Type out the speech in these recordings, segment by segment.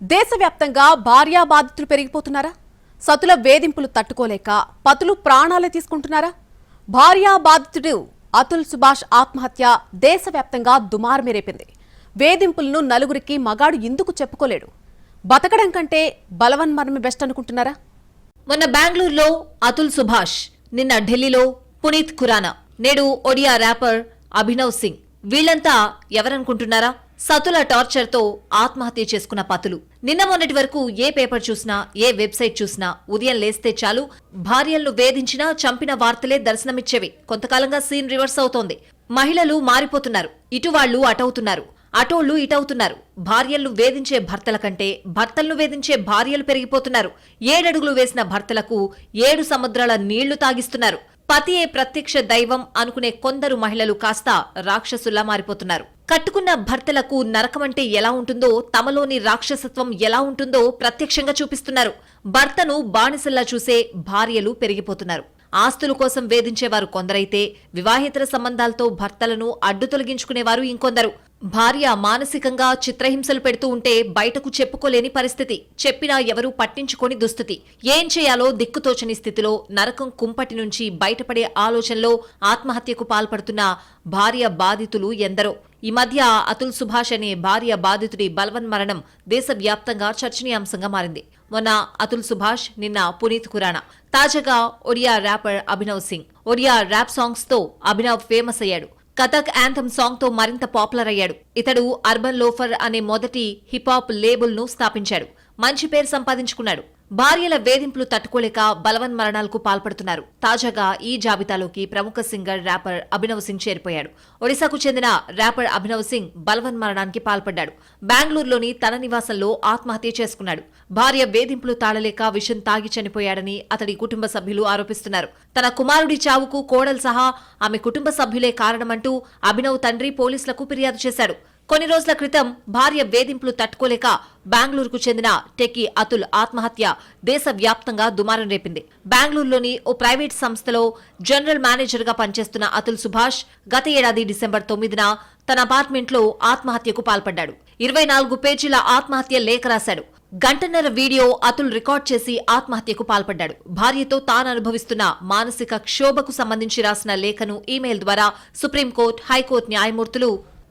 దేశవ్యాప్తంగా భార్యా బాధితులు పెరిగిపోతున్నారా? సతుల వేధింపులు తట్టుకోలేక పతులు ప్రాణాలే తీసుకుంటున్నారా? భార్యా బాధితుడు అతుల్ సుభాష్ ఆత్మహత్య దేశవ్యాప్తంగా దుమారమే రేపింది. వేధింపులను నలుగురికి మగాడు ఎందుకు చెప్పుకోలేడు? బతకడం కంటే బలవన్మరణమే బెస్ట్ అనుకుంటున్నారా? మొన్న బెంగళూరులో అతుల్ సుభాష్ నిన్న ఢిల్లీలో పునీత్ ఖురానా నేడు ఒడియా ర్యాపర్ అభినవ్ సింగ్ వీళ్ళంతా ఎవరనుకుంటున్నారా? సతుల టార్చర్తో ఆత్మహత్య చేసుకున్న పతులు. నిన్న మొన్నటి వరకు ఏ పేపర్ చూసినా ఏ వెబ్సైట్ చూసినా ఉదయం లేస్తే చాలు భార్యలను వేధించినా చంపిన వార్తలే దర్శనమిచ్చేవి. కొంతకాలంగా సీన్ రివర్స్ అవుతోంది. మహిళలు మారిపోతున్నారు. ఇటు వాళ్ళు అటవుతున్నారు. అటోళ్ళు ఇటవుతున్నారు. భార్యలను వేధించే భర్తల కంటే భర్తలను వేధించే భార్యలు పెరిగిపోతున్నారు. ఏడడుగులు వేసిన భర్తలకు ఏడు సముద్రాల నీళ్ళు తాగిస్తున్నారు. పతియే ప్రత్యక్ష దైవం అనుకునే కొందరు మహిళలు కాస్త రాక్షసుల్లా మారిపోతున్నారు. కట్టుకున్న భర్తలకు నరకమంటే ఎలా ఉంటుందో తమలోని రాక్షసత్వం ఎలా ఉంటుందో ప్రత్యక్షంగా చూపిస్తున్నారు. భర్తను బానిసల్లా చూసే భార్యలు పెరిగిపోతున్నారు. ఆస్తుల కోసం వేధించేవారు కొందరైతే వివాహేతర సంబంధాలతో భర్తలను అడ్డు తొలగించుకునేవారు ఇంకొందరు. భార్య మానసికంగా చిత్రహింసలు పెడుతూ ఉంటే బయటకు చెప్పుకోలేని పరిస్థితి. చెప్పినా ఎవరూ పట్టించుకోని దుస్థితి. ఏం చేయాలో దిక్కుతోచని స్థితిలో నరకం కుంపటి నుంచి బయటపడే ఆలోచనలో ఆత్మహత్యకు పాల్పడుతున్న భార్య బాధితులు ఎందరో. ఈ మధ్య అతుల్ సుభాష్ అనే భార్య బాధితుడి బలవన్మరణం దేశవ్యాప్తంగా చర్చనీయాంశంగా మారింది. మొన్న అతుల్ సుభాష్ నిన్న పునీత్ ఖురానా. తాజాగా ఒడియా ర్యాపర్ అభినవ్ సింగ్. ఒడియా ర్యాప్ సాంగ్స్తో అభినవ్ ఫేమస్ అయ్యాడు. కథక్ యాంథమ్ సాంగ్తో మరింత పాపులర్ అయ్యాడు. ఇతడు అర్బన్ లోఫర్ అనే మొదటి హిప్ హాప్ లేబుల్ను స్థాపించాడు. మంచి పేరు సంపాదించుకున్నాడు. భార్యల వేధింపులు తట్టుకోలేక బలవన్ మరణాలకు పాల్పడుతున్నారు. తాజాగా ఈ జాబితాలోకి ప్రముఖ సింగర్ ర్యాపర్ అభినవ్ సింగ్ చేరిపోయాడు. ఒడిశాకు చెందిన ర్యాపర్ అభినవ్ సింగ్ బలవన్ మరణానికి పాల్పడ్డాడు. బెంగళూరులోని తన నివాసంలో ఆత్మహత్య చేసుకున్నాడు. భార్య వేధింపులు తాళలేక విషం తాగి చనిపోయాడని అతడి కుటుంబ సభ్యులు ఆరోపిస్తున్నారు. తన కుమారుడి చావుకు కోడలు సహా ఆమె కుటుంబ సభ్యులే కారణమంటూ అభినవ్ తండ్రి పోలీసులకు ఫిర్యాదు చేశాడు. కొన్ని రోజుల క్రితం భార్య వేధింపులు తట్టుకోలేక బెంగళూరుకు చెందిన టెకీ అతుల్ ఆత్మహత్య దేశవ్యాప్తంగా దుమారం రేపింది. బెంగళూరులోని ఓ ప్రైవేట్ సంస్థలో జనరల్ మేనేజర్గా పనిచేస్తున్న అతుల్ సుభాష్ గత ఏడాది డిసెంబర్ తొమ్మిదిన తన అపార్ట్మెంట్లో ఆత్మహత్యకు పాల్పడ్డాడు. ఇరవై నాలుగు పేజీల ఆత్మహత్య లేఖ రాశాడు. గంటన్నర వీడియో అతుల్ రికార్డ్ చేసి ఆత్మహత్యకు పాల్పడ్డాడు. భార్యతో తాను అనుభవిస్తున్న మానసిక క్షోభకు సంబంధించి రాసిన లేఖను ఈమెయిల్ ద్వారా సుప్రీంకోర్టు హైకోర్టు న్యాయమూర్తులు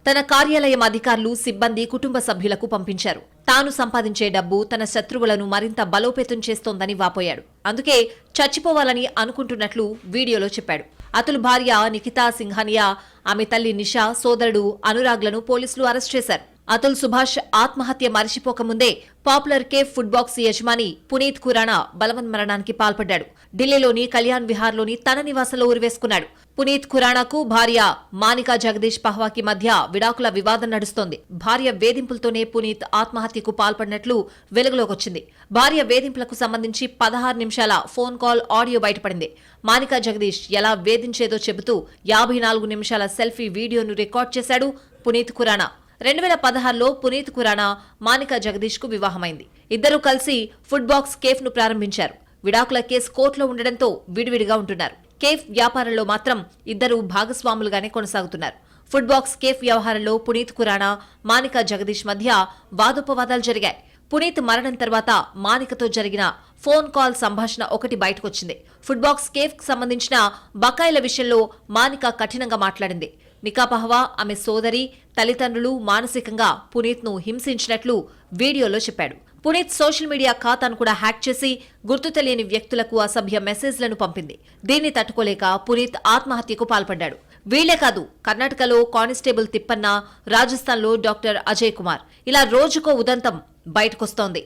తన కార్యాలయం అధికారులు సిబ్బంది కుటుంబ సభ్యులకు పంపించారు. తాను సంపాదించే డబ్బు తన శత్రువులను మరింత బలోపేతం చేస్తోందని వాపోయాడు. అందుకే చచ్చిపోవాలని అనుకుంటున్నట్లు వీడియోలో చెప్పాడు. అతుల్ భార్య నిఖితా సింఘానియా ఆమె తల్లి నిషా సోదరుడు అనురాగ్లను పోలీసులు అరెస్ట్ చేశారు. అతుల్ సుభాష్ ఆత్మహత్య మరిచిపోకముందే పాపులర్ కేఫ్ ఫుడ్ బాక్స్ యజమాని పునీత్ ఖురానా బలవన్మరణానికి పాల్పడ్డాడు. ఢిల్లీలోని కళ్యాణ్ విహార్లోని తన నివాసంలో ఉరివేసుకున్నాడు. పునీత్ ఖురానాకు భార్య మానికా జగదీష్ పహ్వాకి మధ్య విడాకుల వివాదం నడుస్తోంది. భార్య వేధింపులతోనే పునీత్ ఆత్మహత్యకు పాల్పడినట్లు వెలుగులోకొచ్చింది. భార్య వేధింపులకు సంబంధించి పదహారు నిమిషాల ఫోన్ కాల్ ఆడియో బయటపడింది. మానికా జగదీష్ ఎలా వేధించేదో చెబుతూ యాభై నాలుగు నిమిషాల సెల్ఫీ వీడియోను రికార్డ్ చేశాడు పునీత్ ఖురానా. రెండు వేల పదహారులో పునీత్ ఖురానా మానిక జగదీష్కు వివాహమైంది. ఇద్దరూ కలిసి ఫుడ్ బాక్స్ కేఫ్ను ప్రారంభించారు. విడాకుల కేసు కోర్టులో ఉండడంతో విడివిడిగా ఉంటున్నారు. కేఫ్ వ్యాపారంలో మాత్రం ఇద్దరు భాగస్వాములుగానే కొనసాగుతున్నారు. ఫుడ్ బాక్స్ కేఫ్ వ్యవహారంలో పునీత్ ఖురానా మానికా జగదీష్ మధ్య వాదోపవాదాలు జరిగాయి. పునీత్ మరణం తర్వాత మానికతో జరిగిన ఫోన్ కాల్ సంభాషణ ఒకటి బయటకొచ్చింది. ఫుడ్ బాక్స్ కేఫ్కు సంబంధించిన బకాయిల విషయంలో మానిక కఠినంగా మాట్లాడింది. నికా పహ్వా ఆమె సోదరి తల్లిదండ్రులు మానసికంగా పునీత్ను హింసించినట్లు వీడియోలో చెప్పాడు. పునీత్ సోషల్ మీడియా ఖాతాను కూడా హ్యాక్ చేసి గుర్తు తెలియని వ్యక్తులకు అసభ్య మెసేజ్లను పంపింది. దీన్ని తట్టుకోలేక పునీత్ ఆత్మహత్యకు పాల్పడ్డాడు. వీళ్ళే కాదు కర్ణాటకలో కానిస్టేబుల్ తిప్పన్న రాజస్థాన్లో డాక్టర్ అజయ్ కుమార్. ఇలా రోజుకో ఉదంతం బయటకొస్తోంది.